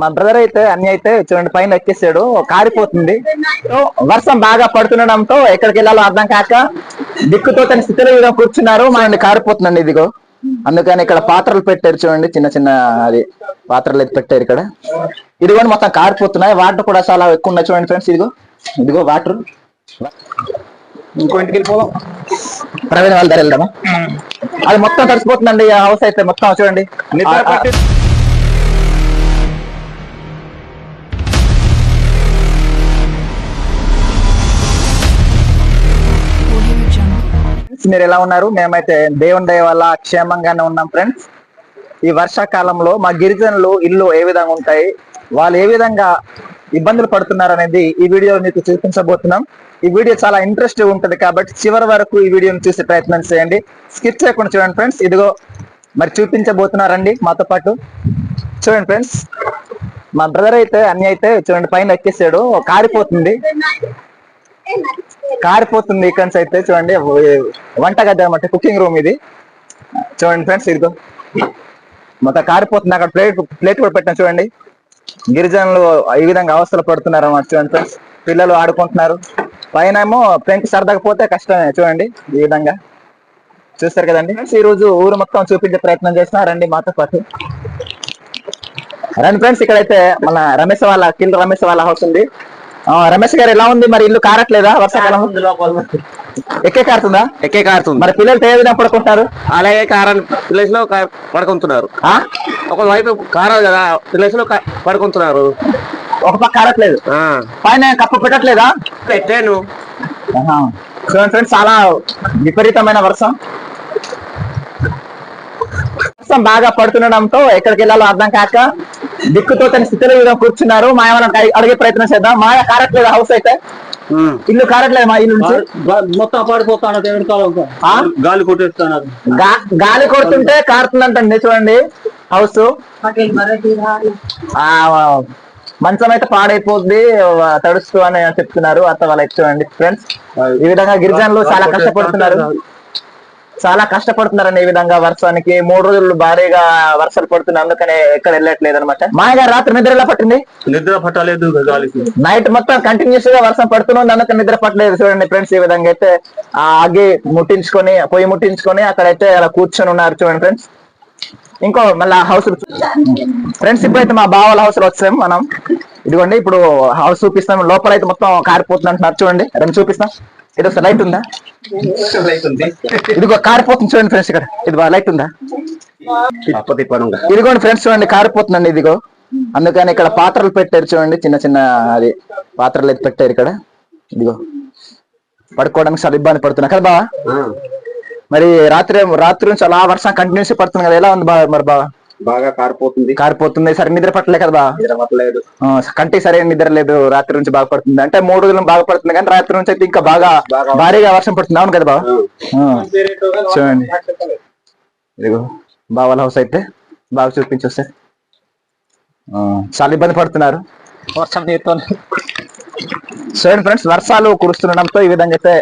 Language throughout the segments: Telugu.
మా బ్రదర్ అయితే అన్ని అయితే చూడండి పైన ఎక్కేసాడు. కారిపోతుంది వర్షం బాగా పడుతుండడంతో ఎక్కడికి వెళ్ళాలో అర్థం కాక దిక్కుతో తన స్థితిలో విధంగా కూర్చున్నారు. మన కారిపోతుందండి ఇదిగో. అందుకని ఇక్కడ పాత్రలు పెట్టారు చూడండి చిన్న చిన్న అది పాత్రలు అయితే పెట్టారు ఇక్కడ. ఇదిగోండి మొత్తం కారిపోతున్నాయి వాటర్ కూడా చాలా ఎక్కువ ఉన్నాయి చూడండి ఫ్రెండ్స్ ఇదిగో. ఇదిగో వాటర్. ఇంకో ఇంటికి వెళ్ళిపోదాం. ప్రవీణ్ వాళ్ళ దగ్గర వెళ్దామా? అది మొత్తం తడిసిపోతుందండి హౌస్ అయితే మొత్తం చూడండి. మీరు ఎలా ఉన్నారు? మేమైతే దేవుని దయ వల్ల క్షేమంగానే ఉన్నాం ఫ్రెండ్స్ ఈ వర్షాకాలంలో మా గిరిజనులు ఇల్లు ఏ విధంగా ఉంటాయి? వాళ్ళు ఏ విధంగా ఇబ్బందులు పడుతున్నారు అనేది ఈ వీడియోలో మీకు చూపించబోతున్నాం. ఈ వీడియో చాలా ఇంట్రెస్ట్ ఉంటుంది కాబట్టి చివరి వరకు ఈ వీడియోని చూసే ప్రయత్నం చేయండి. స్కిప్ చేయకుండా చూడండి ఫ్రెండ్స్ ఇదిగో మరి చూపించబోతున్నారండి మాతో పాటు. చూడండి ఫ్రెండ్స్ మా బ్రదర్ అయితే అన్ని అయితే చూడండి పైన ఎక్కేసాడు. కారిపోతుంది. కారిపోతుంది ఇక్కడ నుంచి అయితే చూడండి. వంట గది అనమాట కుకింగ్ రూమ్ ఇది. చూడండి ఫ్రెండ్స్ ఇదిగో. మొత్తం కారిపోతుంది. అక్కడ ప్లేట్ ప్లేట్ కూడా పెట్టాను చూడండి. గిరిజనులు ఈ విధంగా అవస్థలు పడుతున్నారు అన్నమాట చూడండి ఫ్రెండ్స్ పిల్లలు ఆడుకుంటున్నారు. పైన ఏమో పెంకి సరదాకపోతే కష్టమే చూడండి ఈ విధంగా. చూస్తారు కదండి. ఈ రోజు ఊరు మొత్తం చూపించే ప్రయత్నం చేస్తున్నా. రండి మాతో పాటు. రండి ఫ్రెండ్స్ ఇక్కడైతే మన రమేష్ వాళ్ళ కిల్ రమేష్ వాళ్ళ హౌస్ ఉంది. రమేష్ గారు ఎలా ఉంది? మరి ఇల్లు కారట్లేదా? వర్షాకాలం? ఎక్కే కారుతుందా? ఎక్కే కారుతుంది. మరి పిల్లలు తేదీన పడుకుంటారు? అలాగే కారాన్ని ప్లేస్లో పడుకుంటున్నారు. ఆ? ఒక వైపు కారాలు కదా ప్లేస్లో పడుకుంటున్నారు. ఒక పక్క కారట్లేదు. ఆ, పైన కప్పు పెట్టట్లేదా? పెట్టాను. చూడండి ఫ్రెండ్స్ చాలా విపరీతమైన వర్షం. వర్షం బాగా పడుతుండడంతో ఎక్కడికి వెళ్ళాలో అర్థం కాక దిక్కుతో తన స్థితిలో విధంగా కూర్చున్నారు. మా ఏమైనా అడిగే ప్రయత్నం చేద్దాం. మా కారట్లేదు హౌస్ అయితే. ఇల్లు కారట్లేదు మా ఇల్లు నుంచి? మొత్తం పడిపోతాను? గాలి కొట్టేస్తాను గాలి కొడుతుంటే కారుతుందంటండి చూడండి హౌస్ ఆ మంచం అయితే పాడైపోద్ది. తడుస్తూ అని చెప్తున్నారు. అత్త వాళ్ళకి చూడండి ఫ్రెండ్స్ ఈ విధంగా గిరిజనులు చాలా కష్టపడుతున్నారు. చాలా కష్టపడుతున్నారండి ఈ విధంగా వర్షానికి. మూడు రోజులు భారీగా వర్షాలు పడుతున్నాయి అందుకనే ఎక్కడ వెళ్ళట్లేదు అనమాట మాయగారు రాత్రి నిద్ర ఎలా పట్టింది? నిద్ర పట్టలేదు నైట్ మొత్తం కంటిన్యూస్గా వర్షం పడుతుంది అందుకని నిద్ర పట్టలేదు చూడండి ఫ్రెండ్స్ ఈ విధంగా అయితే. ఆ అగ్గి ముట్టించుకొని పొయ్యి ముట్టించుకొని అక్కడైతే అలా కూర్చొని ఉన్నారు చూడండి ఫ్రెండ్స్. ఇంకో మళ్ళీ హౌస్ ఫ్రెండ్స్ ఇప్పుడైతే మా బావాల హౌస్లో వచ్చాం మనం. ఇదిగోండి ఇప్పుడు హౌస్ చూపిస్తాం. లోపల అయితే మొత్తం కారిపోతుంది అంటున్నారు చూడండి. రెండు చూపిస్తాం. ఇది ఒకసారి లైట్ ఉందా? ఇదిగో కారిపోతుంది చూడండి ఫ్రెండ్స్ ఇక్కడ. ఇది లైట్ ఉందా? ఇదిగోండి ఫ్రెండ్స్ చూడండి కారిపోతుందండి ఇదిగో. అందుకని ఇక్కడ పాత్రలు పెట్టారు చూడండి చిన్న చిన్న అది పాత్రలు అయితే పెట్టారు ఇక్కడ. ఇదిగో. పడుకోవడానికి చాలా ఇబ్బంది పడుతున్నా. కదా బావా? మరి రాత్రి రాత్రి నుంచి అలా వర్షం కంటిన్యూస్ పడుతుంది కదా ఎలా ఉంది బావ మరి బావా? బాగా కారిపోతుంది. కారిపోతుంది. సరే నిద్ర పట్టలే కదా నిద్ర పట్టలేదు. ఆ, కంటికి సరైన నిద్ర లేదు రాత్రి నుంచి బాగా పడుతుంది. అంటే మూడు రోజులు బాగా పడుతుంది కానీ రాత్రి నుంచి అయితే ఇంకా బాగా భారీగా వర్షం పడుతుంది. అవును కదా. చూడండి. ఇదిగో బావాల హౌస్ అయితే బాగా చూపించి వస్తారు చాలా ఇబ్బంది పడుతున్నారు. వర్షం నీరుతో చూడండి ఫ్రెండ్స్ వర్షాలు కురుస్తుండడంతో ఈ విధంగా అయితే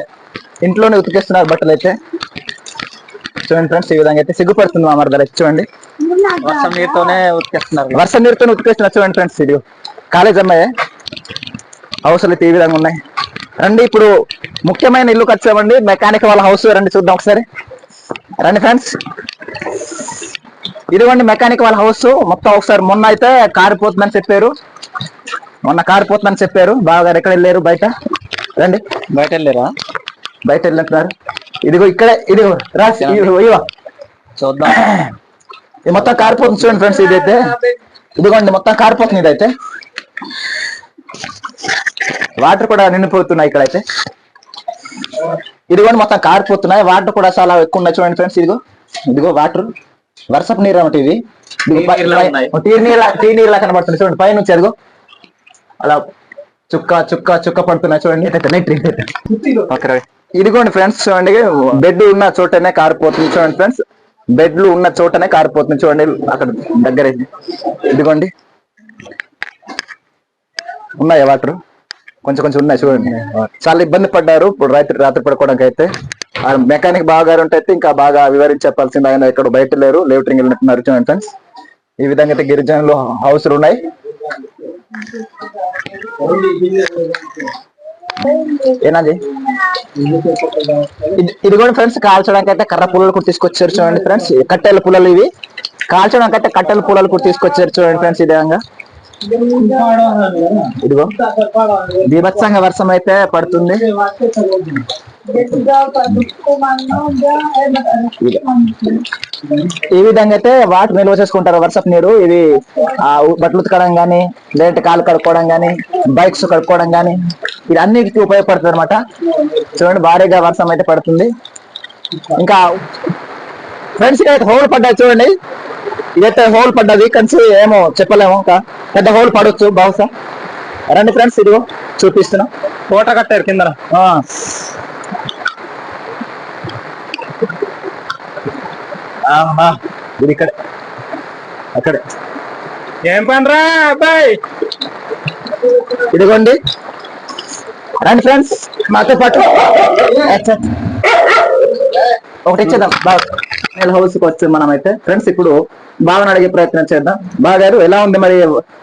ఇంట్లోనే ఉతికేస్తున్నారు బట్టలు అయితే చూడండి ఫ్రెండ్స్ ఈ విధంగా అయితే సిగ్గుపడుతుంది మా మరదలు అయితే చూడండి. వర్షం నీరుతోనే ఉతికేస్తున్నారు. వర్షం నీరుతోనే ఉతికేస్తున్నారు చూడండి ఫ్రెండ్స్ ఇది కాలేజ్ అమ్మాయి. హౌస్లు అయితే ఈ విధంగా ఉన్నాయి. రండి ఇప్పుడు ముఖ్యమైన ఇల్లుకి వచ్చామండి మెకానిక్ వాళ్ళ హౌస్ రండి చూద్దాం ఒకసారి. రండి ఫ్రెండ్స్. ఇదిగోండి మెకానిక్ వాళ్ళ హౌస్ మొత్తం ఒకసారి మొన్న అయితే కారిపోతుందని చెప్పారు. మొన్న కారిపోతుందని చెప్పారు. బావగారు ఎక్కడ వెళ్ళారు బయట? రండి. బయట వెళ్ళారా? బయట వెళ్ళినట్టున్నారు. ఇదిగో ఇక్కడే ఇదిగో రాసి. చూద్దాం. ఇది మొత్తం కారిపోతుంది చూడండి ఫ్రెండ్స్ ఇదైతే ఇదిగోండి మొత్తం కారిపోతుంది ఇదైతే వాటర్ కూడా నిండిపోతున్నాయి ఇక్కడైతే ఇదిగోండి మొత్తం కారిపోతున్నాయి వాటర్ కూడా చాలా ఎక్కువ ఉన్నాయి చూడండి ఫ్రెండ్స్ ఇదిగో ఇదిగో వాటర్ వర్షపు నీరు అన్నమాట ఇది. టీ నీళ్ళ టీ నీళ్ళ కనబడుతుంది చూడండి పై నుంచి అదిగో అలా చుక్క చుక్క చుక్క పడుతున్నాయి చూడండి. ఇదిగోండి ఫ్రెండ్స్ చూడండి బెడ్ ఉన్న చోటనే కారిపోతుంది చూడండి ఫ్రెండ్స్ బెడ్లు ఉన్న చోటనే కారిపోతుంది. చూడండి అక్కడ దగ్గర ఇదిగోండి. ఉన్నాయా వాటర్? కొంచెం కొంచెం ఉన్నాయి చూడండి. చాలా ఇబ్బంది పడ్డారు. ఇప్పుడు రాత్రి రాత్రి పడుకోవడానికి అయితే ఆ మెకానిక్ బాగా ఉంటే ఇంకా బాగా వివరించి చెప్పాల్సింది ఆయన ఇక్కడ బయట లేరు. లేవటరింగ్ వెళ్ళినట్టున్నారు చూడండి ఫ్రెండ్స్ ఈ విధంగా అయితే గిరిజనులు హౌస్లు ఉన్నాయి. ఏనాది ఇది ఇది కూడా ఫ్రెండ్స్ కాల్చడానికి అయితే కర్ర పుల్లలు కూడా తీసుకొచ్చారు చూడండి ఫ్రెండ్స్ కట్టెల పుల్లలు ఇవి. కాల్చడానికి అయితే కట్టెల పుల్లలు కూడా తీసుకొచ్చారు చూడండి ఫ్రెండ్స్ ఇదే విధంగా. ఇదిగో. వర్షం అయితే పడుతుంది. ఈ విధంగా అయితే వాటర్ నిల్వ చేసుకుంటారు వర్షపు నీరు. ఇది ఆ బట్టలు ఉతకడం గానీ లేదంటే కాలు కడుక్కోవడం గానీ బైక్స్ కడుక్కోవడం గానీ ఇది అన్నిటికీ ఉపయోగపడుతుంది అనమాట చూడండి భారీగా వర్షం అయితే పడుతుంది. ఇంకా ఫ్రెండ్స్ అయితే హోల్ పడ్డా చూడండి. ఇదైతే హోల్ పడ్డది. కలిసి ఏమో చెప్పలేము ఇంకా. పెద్ద హోల్ పడవచ్చు బహుశా రండి ఫ్రెండ్స్ ఇదిగో చూపిస్తున్నా. కోట కట్టారు కింద. ఇది ఇక్కడ. అక్కడే. ఏం పని రా అబ్బాయి? ఇదిగోండి. రండి ఫ్రెండ్స్ మాతో పాటు. ఒకటి ఇచ్చేద్దాం. బాగా. హౌస్కి వచ్చి మనం అయితే ఫ్రెండ్స్ ఇప్పుడు బాగా అడిగే ప్రయత్నం చేద్దాం. బాగా గారు ఎలా ఉంది మరి?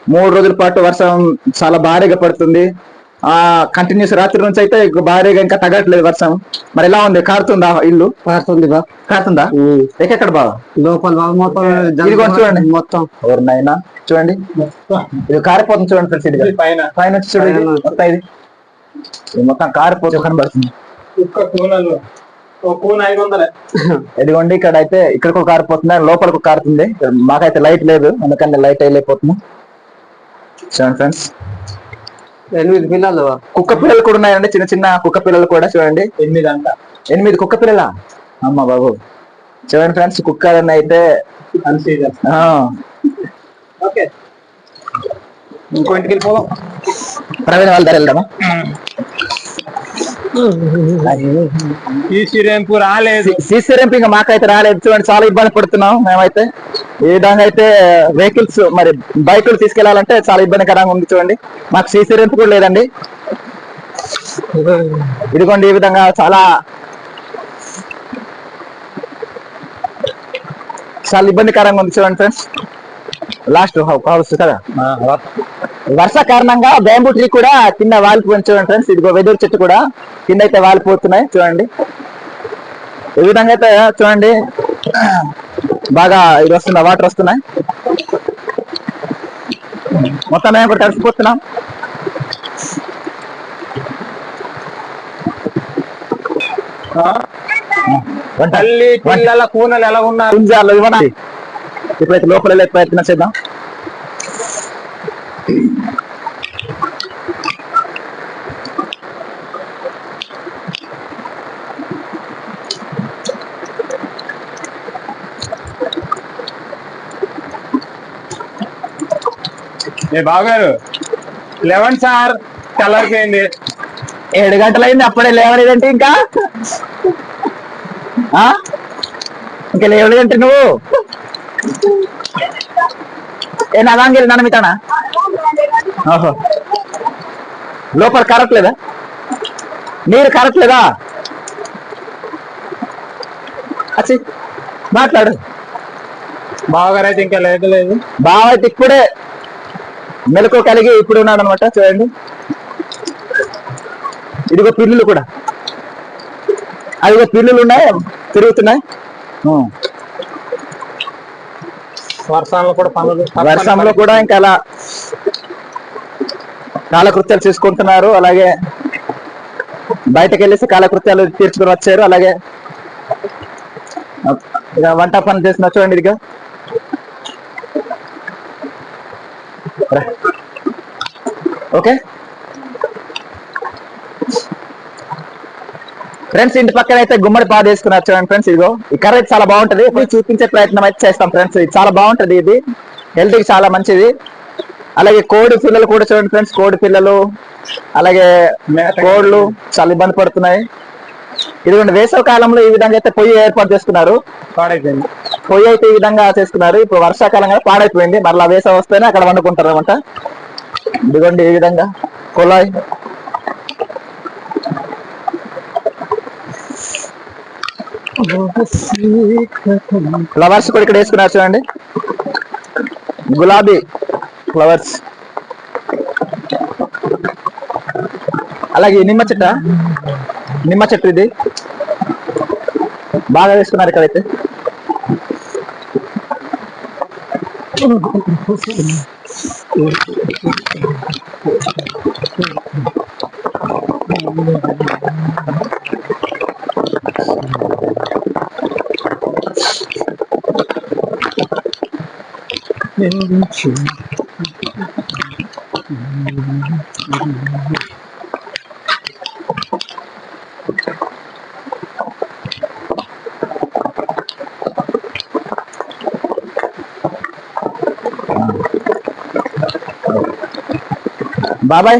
మూడు రోజుల పాటు వర్షం చాలా భారీగా పడుతుంది. ఆ కంటిన్యూస్ రాత్రి నుంచి అయితే భారీగా ఇంకా తగ్గట్లేదు వర్షం. మరి ఎలా ఉంది? కారుతుందా ఇల్లు? పారుతుంది బా. కారుతుందా? ఎక్కడ బాగా లోపల చూడండి. మొత్తం. ఎవరు నాయనా చూడండి ఇది కారిపోతుంది చూడండి ఫ్రెండ్స్ ఇది పైన. పైన చూడండి ఇది. మొత్తం ఇది. మొత్తం కారిపోతూ కనబడుతుంది. ఇదిగోండి ఇక్కడ అయితే ఇక్కడికి ఒక కారిపోతుంది లోపలికి ఒక కారుతుంది మాకైతే లైట్ లేదు అందుకని లైట్ వెళ్ళిపోతుంది చూడండి ఫ్రెండ్స్. ఎనిమిది పిల్లలు. కుక్క పిల్లలు కూడా ఉన్నాయండి చిన్న చిన్న కుక్క పిల్లలు కూడా చూడండి. ఎనిమిది అంట. ఎనిమిది కుక్క పిల్లల? అమ్మ బాబు. చూడండి ఫ్రెండ్స్ కుక్క అయితే అన్సీజన్ ఆ, ఓకే. ఇంకో ఇంటికి వెళ్ళిపోదాం. ప్రవీణ్ వాళ్ళ దగ్గర వెళ్దామా? సీసీ రాలేదు. సీసీఎంపీ ఇంకా మాకైతే రాలేదు. చూడండి చాలా ఇబ్బంది పడుతున్నాం మేమైతే. ఈ విధంగా అయితే వెహికల్స్ మరి బైకులు తీసుకెళ్ళాలంటే చాలా ఇబ్బందికరంగా ఉంది చూడండి. మాకు సీసీఎంపీ కూడా లేదండి. ఇదిగోండి ఈ విధంగా చాలా చాలా ఇబ్బందికరంగా ఉంది చూడండి ఫ్రెండ్స్. లాస్ట్ హౌస్ కదా వర్ష కారణంగా బ్యాంబూ ట్రీ కూడా కింద వాలిపోయింది చూడండి ఫ్రెండ్స్ ఇదిగో వెదురు చెట్టు కూడా కింద అయితే వాలిపోతున్నాయి చూడండి. ఈ విధంగా అయితే చూడండి. బాగా ఇది వస్తుంది వాటర్ వస్తున్నాయి. మొత్తం మేము కూడా తడిసిపోతున్నాం. పిల్లల కూనలు ఎలా ఉన్నారు? ఇప్పుడైతే లోపల వెళ్ళే ప్రయత్నం చేద్దాం. ఏ బాగారు లెవెన్ సార్ కలర్ పోయింది ఏడు గంటలైంది అప్పుడే లేవలేదంటే ఇంకా? ఆ? ఇంకా లేవలేదంటే నువ్వు? ఏ నదాంగిరి నడమితానా ఓహో. లోపల కరట్లేదా? నీరు కరట్లేదా? అచ్చి మాట్లాడు. బావగారు అయితే ఇంకా లేదు లేదు. బావ అయితే ఇప్పుడే మెలకు కలిగి ఇప్పుడు ఉన్నాడు అనమాట చూడండి. ఇదిగో పిల్లులు కూడా. అదిగో పిల్లులు ఉన్నాయి తిరుగుతున్నాయి. కూడా పనులు వర్షంలో కూడా ఇంకా అలా కాలకృత్యాలు చేసుకుంటున్నారు. అలాగే బయటకు వెళ్ళేసి కాలకృత్యాలు తీర్చుకొని వచ్చారు. అలాగే వంట పని చేసిన చూడండి ఇదిగా. ఓకే. ఫ్రెండ్స్ ఇంటి పక్కన అయితే గుమ్మడి పాదు వేసుకున్నారు చూడండి ఫ్రెండ్స్ ఇదిగో. ఈ కర్ర అయితే చాలా బాగుంటది. ఇప్పుడు చూపించే ప్రయత్నం అయితే చేస్తాం ఫ్రెండ్స్ ఇది చాలా బాగుంటది ఇది. హెల్త్కి చాలా మంచిది. అలాగే కోడి పిల్లలు కూడా చూడండి ఫ్రెండ్స్ కోడి పిల్లలు అలాగే కోళ్ళు చాలా ఇబ్బంది పడుతున్నాయి. ఇదిగోండి వేసవి కాలంలో ఈ విధంగా అయితే పొయ్యి ఏర్పాటు చేసుకున్నారు. పాడైపోయింది. పొయ్యి అయితే ఈ విధంగా చేసుకున్నారు. ఇప్పుడు వర్షాకాలం కదా పాడైపోయింది. మరలా వేసవి వస్తేనే అక్కడ వండుకుంటారు అనమాట ఇదిగోండి ఈ విధంగా. కుళాయి. ఫ్లవర్స్ కూడా ఇక్కడ వేసుకున్నారు చూడండి. గులాబీ ఫ్లవర్స్ అలాగే నిమ్మ చెట్ట నిమ్మ చెట్టు ఇది. బాగా వేసుకున్నారు ఇక్కడైతే. బాబాయ్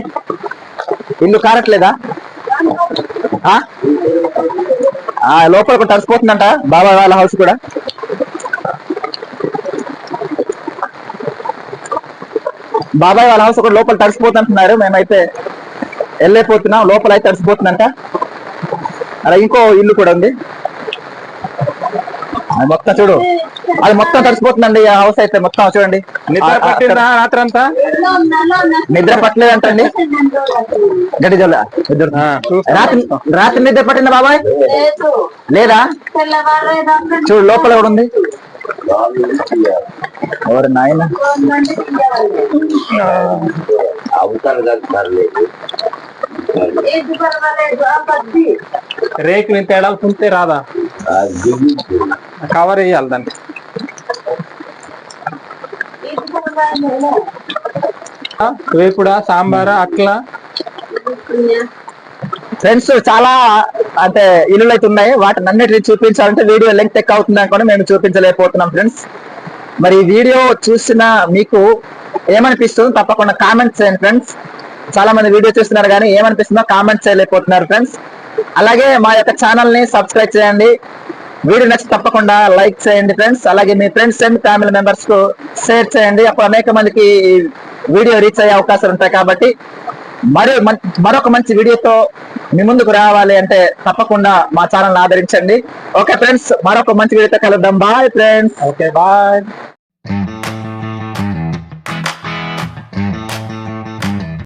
ఇల్లు కారట్లేదా ఆ? ఆ, లోపల తడిసిపోతుందంట బాబాయ్ వాళ్ళ హౌస్ కూడా బాబాయ్ వాళ్ళ హౌస్ కూడా లోపల తడిసిపోతుంటున్నారు. మేమైతే వెళ్ళైపోతున్నాం లోపల అయితే తడిసిపోతుందంట. అలా ఇంకో ఇల్లు కూడా ఉంది. అది మొత్తం చూడు. అది మొత్తం తడిసిపోతుందండి. ఆ హౌస్ అయితే మొత్తం చూడండి. నిద్ర పట్టిందా రాత్రంతా? నిద్ర పట్టలేదంటండి గడ్డి జల్ల. రాత్రి రాత్రి నిద్ర పట్టిందా బాబాయ్? లేదా. చూడు లోపల కూడా ఉంది. ఎవరు నాయన? రేకులు ఇంత ఎడాల్సి రాదా? కవర్ వేయాలి దాన్ని. వేపుడా సాంబారా అట్లా? ఫ్రెండ్స్ చాలా అంటే ఇల్లులు అయితే ఉన్నాయి. వాటిని అన్నిటిని చూపించాలంటే వీడియో లెంగ్త్ ఎక్కువ అవుతుంది అనుకోండి మేము చూపించలేకపోతున్నాం ఫ్రెండ్స్. మరి వీడియో చూసిన మీకు ఏమనిపిస్తుంది తప్పకుండా కామెంట్స్ చేయండి ఫ్రెండ్స్. చాలా మంది వీడియో చూస్తున్నారు కానీ ఏమనిపిస్తుందో కామెంట్స్ చేయలేకపోతున్నారు ఫ్రెండ్స్. అలాగే మా యొక్క ఛానల్ని సబ్స్క్రైబ్ చేయండి. వీడియో నచ్చి తప్పకుండా లైక్ చేయండి ఫ్రెండ్స్. అలాగే మీ ఫ్రెండ్స్ అండ్ ఫ్యామిలీ మెంబర్స్కు షేర్ చేయండి. అప్పుడు అనేక మందికి వీడియో రీచ్ అయ్యే అవకాశాలు ఉంటాయి కాబట్టి మరి మరొక మంచి వీడియోతో మీ ముందుకు రావాలి అంటే తప్పకుండా మా ఛానల్ ఆదరించండి. ఓకే ఫ్రెండ్స్ మరొక మంచి వీడియోతో కలుద్దాం. Bye friends. Okay bye.